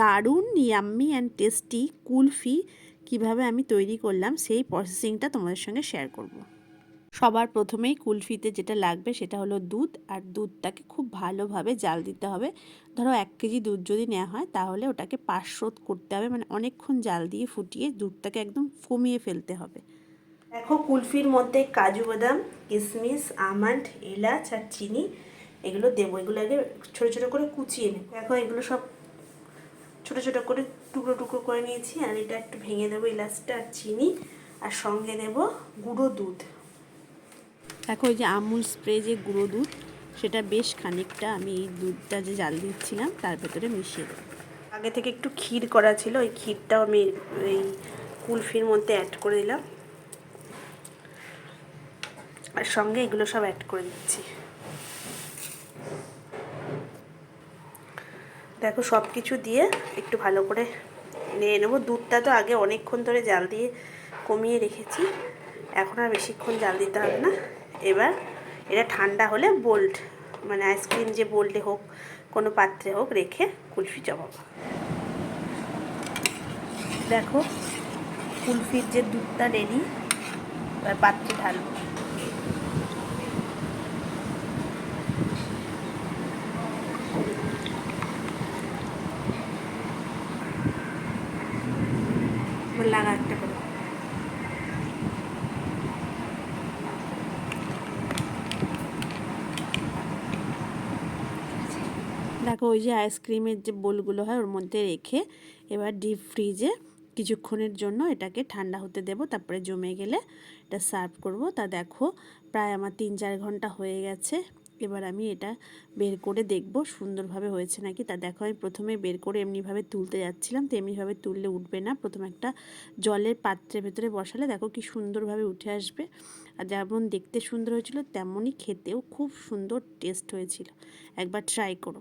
দারুণ yummy and tasty kulfi কীভাবে আমি তৈরি করলাম, সেই প্রসেসিংটা তোমাদের সঙ্গে শেয়ার করব। সবার প্রথমেই কুলফিতে যেটা লাগবে সেটা হলো দুধ, আর দুধটাকে খুব ভালোভাবে জাল দিতে হবে। ধরো এক কেজি দুধ যদি নেওয়া হয়, তাহলে ওটাকে পাঁচশোধ করতে হবে মানে অনেকক্ষণ জাল দিয়ে ফুটিয়ে দুধটাকে একদম কমিয়ে ফেলতে হবে। দেখো কুলফির মধ্যে কাজু বাদাম কিশমিশ আমন্ড, এলাচ আর চিনি, এগুলো দেবো। এগুলো আগে ছোটো ছোটো করে কুচিয়ে নেব। দেখো এগুলো সব ছোটো ছোটো করে টুকরো টুকরো করে নিয়েছি, আর এটা একটু ভেঙে দেবো এলাচটা আর চিনি, আর সঙ্গে দেব গুঁড়ো দুধ। দেখো ওই যে আমুল স্প্রে যে গুঁড়ো দুধ, সেটা বেশ খানিকটা আমি এই দুধটা যে জাল দিচ্ছিলাম, তার ভেতরে মিশিয়ে দেবো। আগে থেকে একটু ক্ষীর করা ছিল, ওই ক্ষীরটাও আমি এই কুলফির মধ্যে অ্যাড করে দিলাম। আর সঙ্গে এগুলো সব অ্যাড করে দিচ্ছি। দেখো সব কিছু দিয়ে একটু ভালো করে নিয়ে নেব। দুধটা তো আগে অনেকক্ষণ ধরে জাল দিয়ে কমিয়ে রেখেছি। এখন আর বেশিক্ষণ জাল দিতে হবে না। এবার এটা ঠান্ডা হলে বোল্ড মানে আইসক্রিম যে বোল্ডে হোক, কোনো পাত্রে হোক, রেখে কুলফি জমাবো দেখো, কুলফির যে দুধটা রেডি, এবার পাত্রে ঢালবো। লাগা একটা করে। দেখো, ওই যে আইসক্রিমের যে বোলগুলো হয়, ওর মধ্যে রেখে এবার ডিপ ফ্রিজে কিছুক্ষণের জন্য এটাকে ঠান্ডা হতে দেব। তারপরে জমে গেলে এটা সার্ভ করব। তা দেখো, প্রায় আমার তিন চার ঘণ্টা হয়ে গেছে। এবার আমি এটা বের করে দেখব, সুন্দরভাবে হয়েছে নাকি? তা দেখো, আমি প্রথমে বের করে এমনিভাবে তুলতে যাচ্ছিলাম, তো এমনিভাবে তুললে উঠবে না। প্রথমে একটা জলের পাত্রের ভেতরে বসালে দেখো কি সুন্দরভাবে উঠে আসবে। আর যেমন দেখতে সুন্দর হয়েছিল, তেমনই খেতেও খুব সুন্দর টেস্ট হয়েছিল। একবার ট্রাই করো।